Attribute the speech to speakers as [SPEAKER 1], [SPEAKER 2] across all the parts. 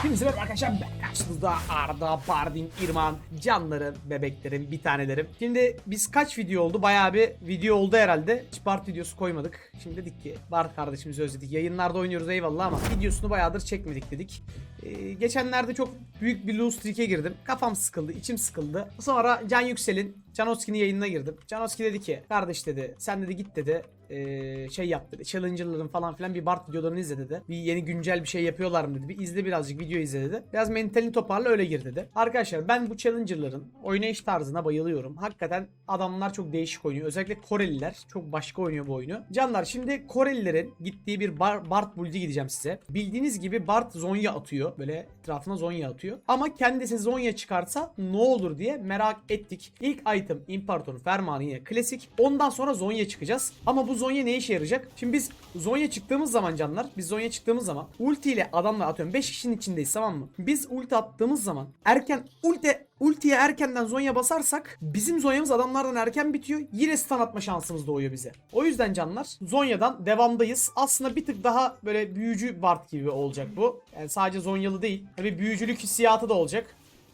[SPEAKER 1] Hepinize merhaba arkadaşlar ben karşınızda Arda, Bardin, İrman, canlarım, bebeklerim, bir tanelerim. Şimdi biz kaç video oldu? Bayağı bir video oldu herhalde. Hiç Bart videosu koymadık. Şimdi dedik ki Bart kardeşimizi özledik. Yayınlarda oynuyoruz eyvallah ama videosunu bayağıdır çekmedik dedik. Ee, geçenlerde çok büyük bir lose streak'e girdim. Kafam sıkıldı, içim sıkıldı. Sonra Can Yüksel'in Canoski'nin yayınına girdim. Canoski dedi ki kardeş dedi sen dedi git dedi ee, şey yap dedi. Challenger'ların falan filan bir Bart videolarını izle dedi. Bir yeni güncel bir şey yapıyorlar mı dedi. Bir izle birazcık video izle dedi. Biraz mentalini toparla öyle gir dedi. Arkadaşlar ben bu Challenger'ların oynayış tarzına bayılıyorum. Hakikaten adamlar çok değişik oynuyor. Özellikle Koreliler çok başka oynuyor bu oyunu. Canlar şimdi Korelilerin gittiği bir bar, Bart build'i gideceğim size. Bildiğiniz gibi Bart Zonya atıyor. Böyle etrafına Zonya atıyor. Ama kendisi Zonya çıkarsa ne olur diye merak ettik. İlk item İmparatorun Fermanı yine klasik. Ondan sonra Zonya çıkacağız. Ama bu Zonya ne işe yarayacak? Şimdi biz Zonya çıktığımız zaman canlar, biz Zonya çıktığımız zaman ulti ile adamla atıyorum 5 kişinin içindeyiz tamam mı? Biz ulti attığımız zaman erken ulti ultiye erkenden Zonya basarsak bizim Zonya'mız adamlardan erken bitiyor. Yine stun atma şansımız doğuyor bize. O yüzden canlar Zonya'dan devamdayız. Aslında bir tık daha böyle büyücü Bart gibi olacak bu. Yani sadece Zonyalı değil. Tabii büyücülük hissiyatı da olacak.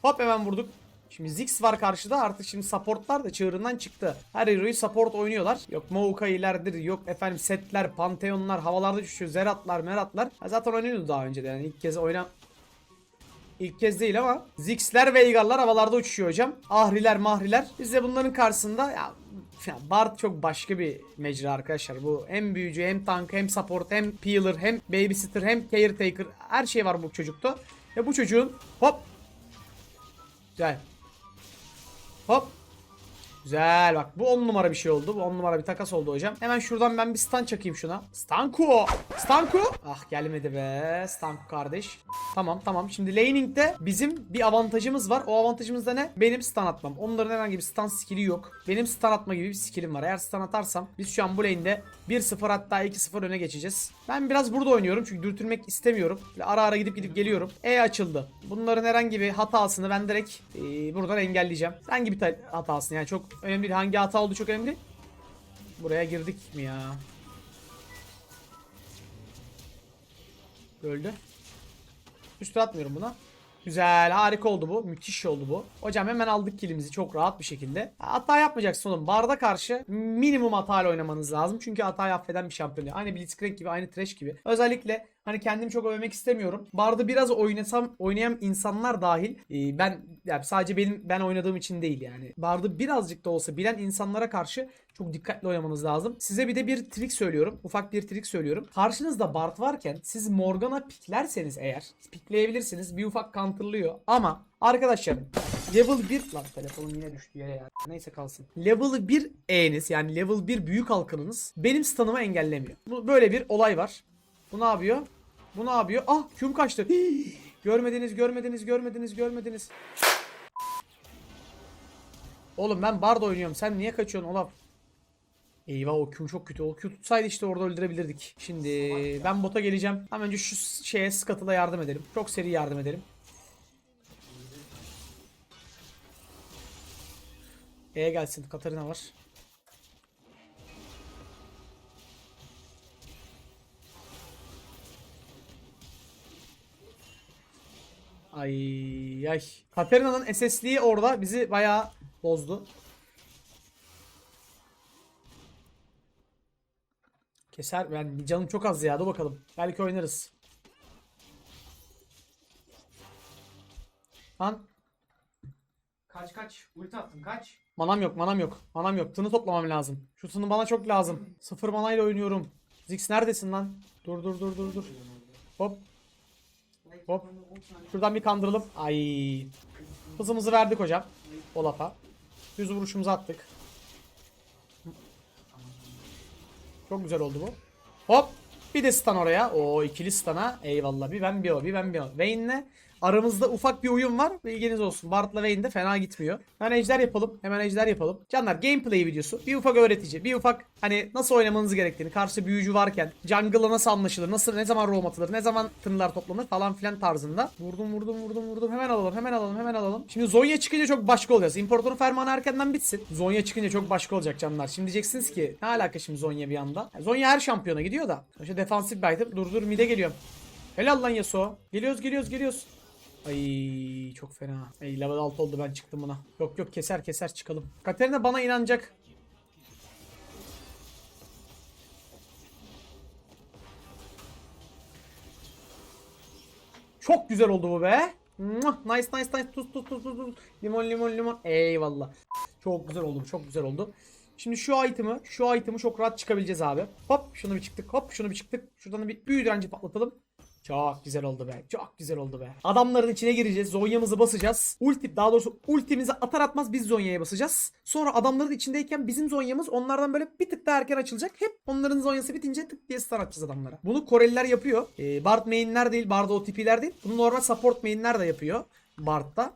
[SPEAKER 1] Hop hemen vurduk. Şimdi Ziggs var karşıda artık şimdi supportlar da çığırından çıktı. Her hero'yu support oynuyorlar. Yok Maokai'lerdir yok efendim setler, panteonlar havalarda düşüyor. Zeratlar, meratlar. Ha, zaten oynuyordu daha önce de yani ilk kez oyna... İlk kez değil ama Ziggs'ler Veigar'lar havalarda uçuşuyor hocam. Ahriler mahriler. Biz de bunların karşısında ya ya Bard çok başka bir mecra arkadaşlar. Bu hem büyücü hem tank hem support hem peeler hem babysitter hem caretaker her şey var bu çocukta. Ve bu çocuğun hop Güzel. Hop. Güzel bak bu 10 numara bir şey oldu. Bu 10 numara bir takas oldu hocam. Hemen şuradan ben bir stun çakayım şuna. Stanku. Stanku. Ah gelmedi be. Stanku kardeş. Tamam tamam. Şimdi laning'de bizim bir avantajımız var. O avantajımız da ne? Benim stun atmam. Onların herhangi bir stun skill'i yok. Benim stun atma gibi bir skill'im var. Eğer stun atarsam biz şu an bu lane'de 1-0 hatta 2-0 öne geçeceğiz. Ben biraz burada oynuyorum çünkü dürtülmek istemiyorum. Böyle ara ara gidip gidip geliyorum. E açıldı. Bunların herhangi bir hatasını ben direkt e, buradan engelleyeceğim. Hangi bir ta- hatasını yani çok önemli değil. Hangi hata oldu çok önemli. Buraya girdik mi ya? Öldü. Üstüne atmıyorum buna. Güzel harika oldu bu. Müthiş oldu bu. Hocam hemen aldık kilimizi çok rahat bir şekilde. Hata yapmayacaksın oğlum. Barda karşı minimum hatayla oynamanız lazım. Çünkü hatayı affeden bir şampiyon. Aynı Blitzcrank gibi aynı Thresh gibi. Özellikle hani kendimi çok övmek istemiyorum. Barda biraz oynasam oynayan insanlar dahil. e, ben yani sadece benim ben oynadığım için değil yani. Barda birazcık da olsa bilen insanlara karşı çok dikkatli oynamanız lazım. Size bir de bir trik söylüyorum. Ufak bir trik söylüyorum. Karşınızda Bart varken siz Morgana piklerseniz eğer pikleyebilirsiniz. Bir ufak counterlıyor. Ama arkadaşlar level 1 lan telefonum yine düştü yere ya. Neyse kalsın. Level 1 E'niz yani level 1 büyük halkınız benim stun'ımı engellemiyor. Bu böyle bir olay var. Bu ne yapıyor? Bu ne yapıyor? Ah Q'm kaçtı. Görmediniz, görmediniz, görmediniz, görmediniz. Oğlum ben Bard oynuyorum. Sen niye kaçıyorsun Olaf? Eyvah o Q çok kötü. O Q tutsaydı işte orada öldürebilirdik. Şimdi ben bota geleceğim. Hemen önce şu şeye Scuttle'a yardım edelim. Çok seri yardım edelim. E'ye gelsin. Katarina var. Ay ay. Katarina'nın SS'liği orada bizi bayağı bozdu. Keser. Ben canım çok az ya. Dur bakalım. Belki oynarız. Lan.
[SPEAKER 2] Kaç kaç. Ulti attım kaç.
[SPEAKER 1] Manam yok, manam yok. Manam yok. Tını toplamam lazım. Şu tını bana çok lazım. Sıfır manayla oynuyorum. Zix neredesin lan? Dur dur dur dur dur. Hop. Hop. Şuradan bir kandıralım. Ay. Hızımızı verdik hocam. Olaf'a. Düz vuruşumuzu attık. Çok güzel oldu bu. Hop. Bir de stun oraya. O ikili stun'a. Eyvallah. Bir ben bir o. Bir ben bir o. Vayne'le aramızda ufak bir uyum var. Bilginiz olsun. Bart'la Vayne de fena gitmiyor. Hemen ejder yapalım. Hemen ejder yapalım. Canlar gameplay videosu. Bir ufak öğretici. Bir ufak hani nasıl oynamanız gerektiğini. Karşı büyücü varken. Jungle'la nasıl anlaşılır. Nasıl ne zaman roam atılır. Ne zaman tınlar toplanır falan filan tarzında. Vurdum vurdum vurdum vurdum. Hemen alalım. Hemen alalım. Hemen alalım. Şimdi Zonya çıkınca çok başka olacağız. İmparatorun fermanı erkenden bitsin. Zonya çıkınca çok başka olacak canlar. Şimdi diyeceksiniz ki ne alaka şimdi Zonya bir anda. Zonya her şampiyona gidiyor da. İşte defansif bir item. Dur dur mide geliyorum. Helal lan Yasuo. Geliyoruz geliyoruz geliyoruz. Ay çok fena. Ay level 6 oldu ben çıktım buna. Yok yok keser keser çıkalım. Katerina bana inanacak. Çok güzel oldu bu be. Nice nice nice. Tuz tuz tuz tuz. Limon limon limon. Eyvallah. Çok güzel oldu çok güzel oldu. Şimdi şu item'ı, şu item'ı çok rahat çıkabileceğiz abi. Hop şunu bir çıktık. Hop şunu bir çıktık. Şuradan da bir büyü direnci patlatalım. Çok güzel oldu be. Çok güzel oldu be. Adamların içine gireceğiz. Zonya'mızı basacağız. Ulti daha doğrusu ultimizi atar atmaz biz Zonya'ya basacağız. Sonra adamların içindeyken bizim Zonya'mız onlardan böyle bir tık daha erken açılacak. Hep onların Zonya'sı bitince tık diye stun atacağız adamlara. Bunu Koreliler yapıyor. Ee, Bard mainler değil, Bard'da OTP'ler değil. Bunu normal support mainler de yapıyor. Bard'da.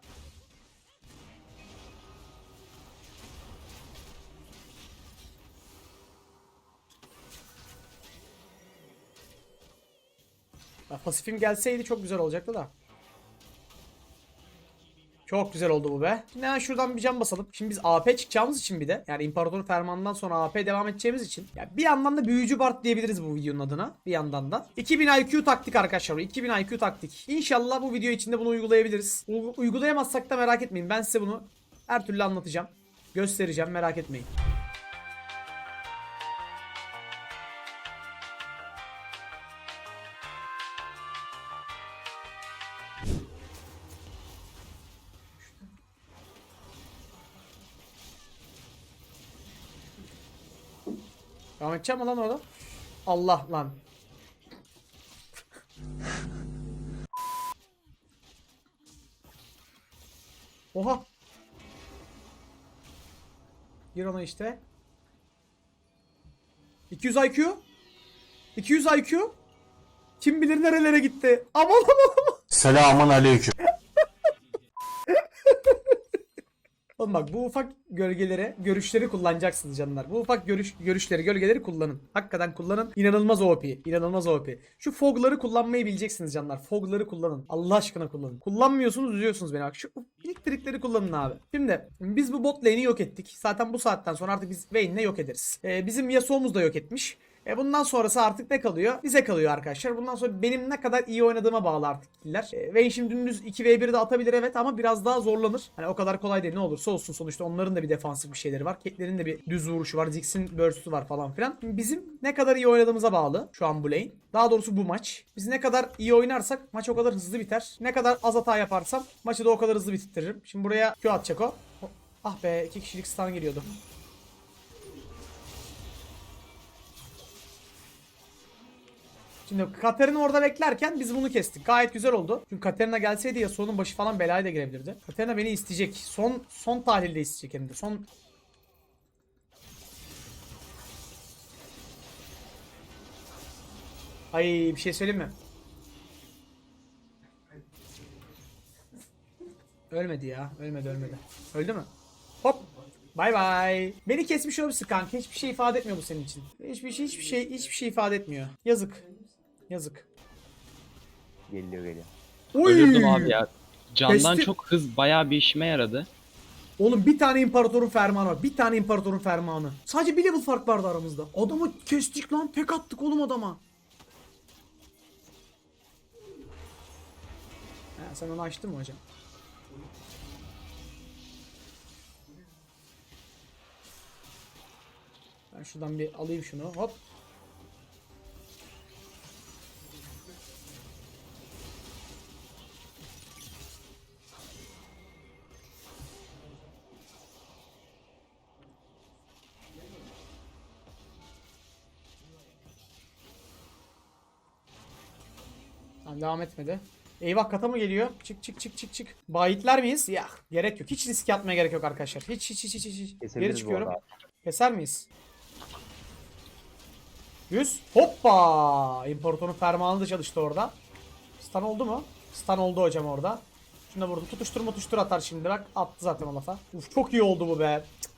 [SPEAKER 1] Pasifim gelseydi çok güzel olacaktı da. Çok güzel oldu bu be. Şimdi hemen şuradan bir cam basalım. Şimdi biz AP çıkacağımız için bir de. Yani İmparator Fermanı'ndan sonra AP devam edeceğimiz için. Ya bir yandan da büyücü Bart diyebiliriz bu videonun adına. Bir yandan da. 2000 IQ taktik arkadaşlar. 2000 IQ taktik. İnşallah bu video içinde bunu uygulayabiliriz. U- uygulayamazsak da merak etmeyin. Ben size bunu her türlü anlatacağım. Göstereceğim merak etmeyin. Devam edeceğim mi lan orada? Allah lan. Oha. Gir ona işte. 200 IQ. 200 IQ. Kim bilir nerelere gitti. Aman aman aman.
[SPEAKER 3] Selamun aleyküm.
[SPEAKER 1] Oğlum bak bu ufak gölgelere, görüşleri kullanacaksınız canlar. Bu ufak görüş, görüşleri, gölgeleri kullanın. Hakikaten kullanın. İnanılmaz OP. İnanılmaz OP. Şu fogları kullanmayı bileceksiniz canlar. Fogları kullanın. Allah aşkına kullanın. Kullanmıyorsunuz üzüyorsunuz beni. Bak şu trikleri kullanın abi. Şimdi biz bu bot lane'i yok ettik. Zaten bu saatten sonra artık biz Vayne'le yok ederiz. Ee, bizim Yasuo'muz da yok etmiş. E bundan sonrası artık ne kalıyor? Bize kalıyor arkadaşlar. Bundan sonra benim ne kadar iyi oynadığıma bağlı artık killer. E, Vayne şimdi dümdüz 2v1'de atabilir evet ama biraz daha zorlanır. Hani o kadar kolay değil ne olursa olsun sonuçta onların da bir defansif bir şeyleri var. Caitlyn'in de bir düz vuruşu var. Ziggs'in burst'ü var falan filan. Bizim ne kadar iyi oynadığımıza bağlı şu an bu lane. Daha doğrusu bu maç. Biz ne kadar iyi oynarsak maç o kadar hızlı biter. Ne kadar az hata yaparsam maçı da o kadar hızlı bitiririm. Şimdi buraya Q atacak o. Ah be iki kişilik stun geliyordu. Şimdi Katerina orada beklerken biz bunu kestik. Gayet güzel oldu. Çünkü Katerina gelseydi ya sonun başı falan belaya da girebilirdi. Katerina beni isteyecek. Son son tahlilde isteyecek hem de. Son Ay bir şey söyleyeyim mi? Ölmedi ya. Ölmedi ölmedi. Öldü mü? Hop. Bay bay. Beni kesmiş olabilirsin kanka. Hiçbir şey ifade etmiyor bu senin için. Hiçbir şey hiçbir şey hiçbir şey ifade etmiyor. Yazık. Yazık.
[SPEAKER 4] Geliyor geliyor.
[SPEAKER 1] Oy!
[SPEAKER 5] Ölürdüm abi ya. Candan
[SPEAKER 1] Kesti-
[SPEAKER 5] çok hız bayağı bir işime yaradı.
[SPEAKER 1] Oğlum bir tane imparatorun fermanı var. Bir tane imparatorun fermanı. Sadece bir level fark vardı aramızda. Adamı kestik lan. Tek attık oğlum adama. Ha, sen onu açtın mı hocam? Ben şuradan bir alayım şunu. Hop. Tamam devam etmedi. Eyvah kata mı geliyor? Çık çık çık çık çık. Bayitler miyiz? Ya gerek yok. Hiç risk atmaya gerek yok arkadaşlar. Hiç hiç hiç hiç hiç. Geri çıkıyorum. Keser miyiz? 100. Hoppa! İmparatorun fermanı da çalıştı orada. Stun oldu mu? Stun oldu hocam orada. Şuna vurdum. Tutuştur tutuştur atar şimdi bak. Attı zaten o lafa. Uf çok iyi oldu bu be. Cık.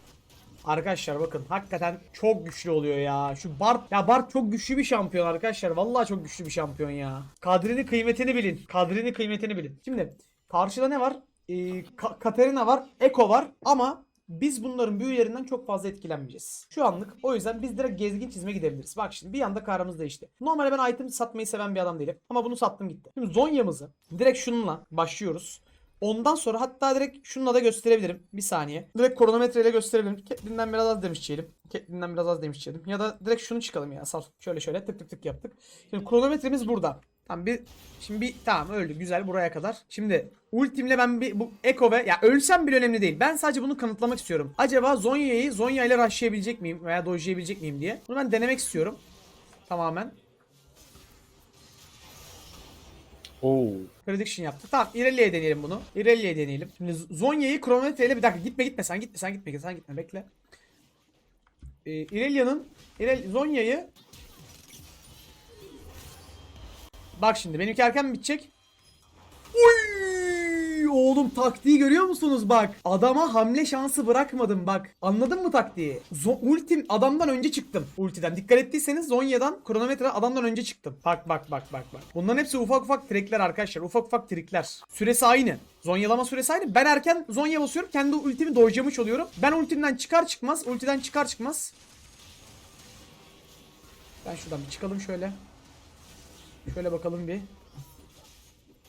[SPEAKER 1] Arkadaşlar bakın hakikaten çok güçlü oluyor ya. Şu Bart ya Bart çok güçlü bir şampiyon arkadaşlar. Vallahi çok güçlü bir şampiyon ya. Kadrini kıymetini bilin. Kadrini kıymetini bilin. Şimdi karşıda ne var? Ee, Ka- Katarina var, Eko var ama biz bunların büyülerinden çok fazla etkilenmeyeceğiz. Şu anlık o yüzden biz direkt gezgin çizime gidebiliriz. Bak şimdi bir anda kararımız değişti. Normalde ben item satmayı seven bir adam değilim. Ama bunu sattım gitti. Şimdi Zonya'mızı direkt şununla başlıyoruz. Ondan sonra hatta direkt şununla da gösterebilirim. Bir saniye. Direkt kronometreyle gösterebilirim. Catelyn'den biraz az demişçeyelim. Catelyn'den biraz az demişçeyelim. Ya da direkt şunu çıkalım ya sal. Şöyle şöyle tık tık tık yaptık. Şimdi kronometremiz burada. Tamam bir şimdi bir tamam öldü güzel buraya kadar. Şimdi ultimle ben bir bu Eko ve ya ölsem bile önemli değil. Ben sadece bunu kanıtlamak istiyorum. Acaba Zonya'yı Zonya ile rushlayabilecek miyim veya dojlayabilecek miyim diye. Bunu ben denemek istiyorum. Tamamen.
[SPEAKER 5] Oo.
[SPEAKER 1] Prediction yaptık. Tamam Irelia'ya deneyelim bunu. Irelia'ya deneyelim. Şimdi Zonya'yı kronometreyle bir dakika gitme gitme sen gitme sen gitme sen gitme bekle. Ee, Irelia'nın İrel Zonya'yı Bak şimdi benimki erken mi bitecek? Uy! Oğlum taktiği görüyor musunuz bak? Adama hamle şansı bırakmadım bak. Anladın mı taktiği? Zo- ultim adamdan önce çıktım. Ultiden. Dikkat ettiyseniz Zonya'dan kronometre adamdan önce çıktım. Bak bak bak bak bak. Bunların hepsi ufak ufak trikler arkadaşlar. Ufak ufak trikler. Süresi aynı. Zonyalama süresi aynı. Ben erken Zonya basıyorum. Kendi ultimi dojlamış oluyorum. Ben ultimden çıkar çıkmaz. Ultiden çıkar çıkmaz. Ben şuradan bir çıkalım şöyle. Şöyle bakalım bir.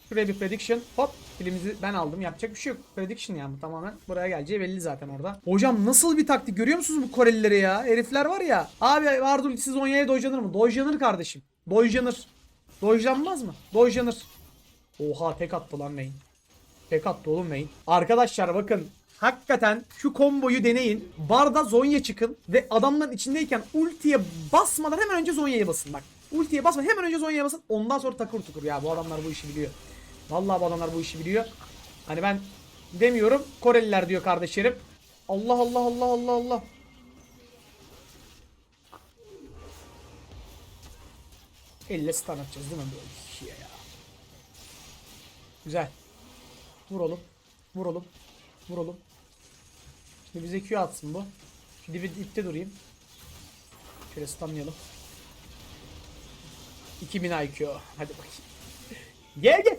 [SPEAKER 1] Şuraya bir prediction. Hop. Kilimizi ben aldım. Yapacak bir şey yok. Prediction yani tamamen. Buraya geleceği belli zaten orada. Hocam nasıl bir taktik görüyor musunuz bu Korelileri ya? Herifler var ya. Abi Vardul siz Zonya'ya dojlanır mı? Dojlanır kardeşim. Dojlanır. Dojlanmaz mı? Dojlanır. Oha tek attı lan main. Tek attı oğlum main. Arkadaşlar bakın. Hakikaten şu komboyu deneyin. Barda Zonya çıkın ve adamların içindeyken ultiye basmadan hemen önce Zonya'ya basın bak. Ultiye basmadan hemen önce Zonya'ya basın. Ondan sonra takır tukur ya bu adamlar bu işi biliyor. Vallahi bu adamlar bu işi biliyor. Hani ben demiyorum Koreliler diyor kardeşlerim. Allah Allah Allah Allah Allah. Elle stun atacağız değil mi böyle bir şey ya. Güzel. Vur oğlum. Vur oğlum. Vur oğlum. Şimdi bize Q atsın bu. Şu dibi ipte durayım. Şöyle stunlayalım. 2000 IQ. Hadi bakayım. Gel gel.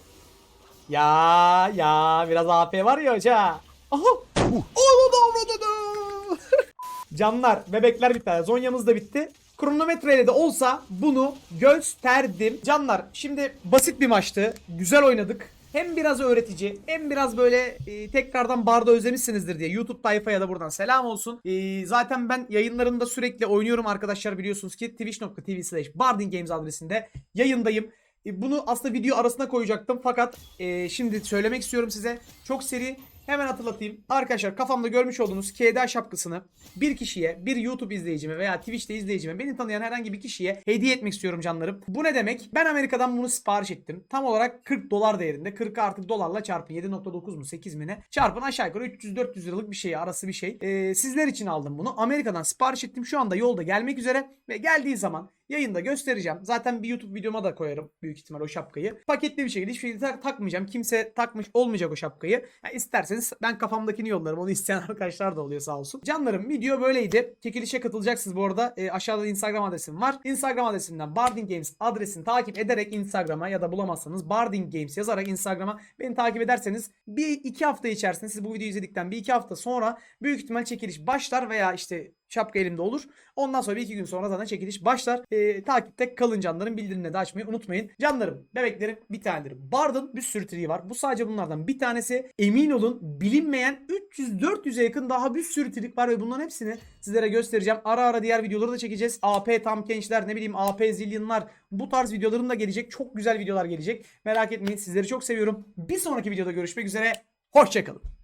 [SPEAKER 1] Ya ya biraz AP var ya hoca. Aha. Onu. Canlar, bebekler tane. Zonya'mız da bitti. Kronometreyle de olsa bunu gösterdim. Canlar şimdi basit bir maçtı. Güzel oynadık. Hem biraz öğretici hem biraz böyle e, tekrardan barda özlemişsinizdir diye YouTube tayfaya da buradan selam olsun. E, zaten ben yayınlarımda sürekli oynuyorum arkadaşlar biliyorsunuz ki twitch.tv slash barding games adresinde yayındayım. E, Bunu aslında video arasına koyacaktım fakat e, şimdi söylemek istiyorum size. Çok seri hemen hatırlatayım. Arkadaşlar kafamda görmüş olduğunuz KDA şapkasını bir kişiye, bir YouTube izleyicime veya Twitch'te izleyicime, beni tanıyan herhangi bir kişiye hediye etmek istiyorum canlarım. Bu ne demek? Ben Amerika'dan bunu sipariş ettim. Tam olarak 40 dolar değerinde. 40 artık dolarla çarpın 7.9 mu 8 mi ne? Çarpın aşağı yukarı 300-400 liralık bir şey arası bir şey. E, sizler için aldım bunu. Amerika'dan sipariş ettim. Şu anda yolda gelmek üzere ve geldiği zaman Yayında göstereceğim. Zaten bir YouTube videoma da koyarım büyük ihtimal o şapkayı. Paketli bir şekilde hiçbir tak- takmayacağım. Kimse takmış olmayacak o şapkayı. Yani isterseniz ben kafamdakini yollarım. Onu isteyen arkadaşlar da oluyor sağ olsun. Canlarım video böyleydi. Çekilişe katılacaksınız bu arada. E, aşağıda Instagram adresim var. Instagram adresimden Barding Games adresini takip ederek Instagram'a ya da bulamazsanız Barding Games yazarak Instagram'a beni takip ederseniz bir iki hafta içerisinde siz bu videoyu izledikten bir iki hafta sonra büyük ihtimal çekiliş başlar veya işte şapka elimde olur. Ondan sonra bir iki gün sonra zaten çekiliş başlar. Ee, takipte kalın canlarım. Bildirimleri de açmayı unutmayın. Canlarım, bebeklerim bir tanedir. Bard'ın bir sürü triği var. Bu sadece bunlardan bir tanesi. Emin olun bilinmeyen 300-400'e yakın daha bir sürü trik var ve bunların hepsini sizlere göstereceğim. Ara ara diğer videoları da çekeceğiz. AP tam gençler ne bileyim AP zilyonlar bu tarz videolarım da gelecek. Çok güzel videolar gelecek. Merak etmeyin sizleri çok seviyorum. Bir sonraki videoda görüşmek üzere. Hoşçakalın.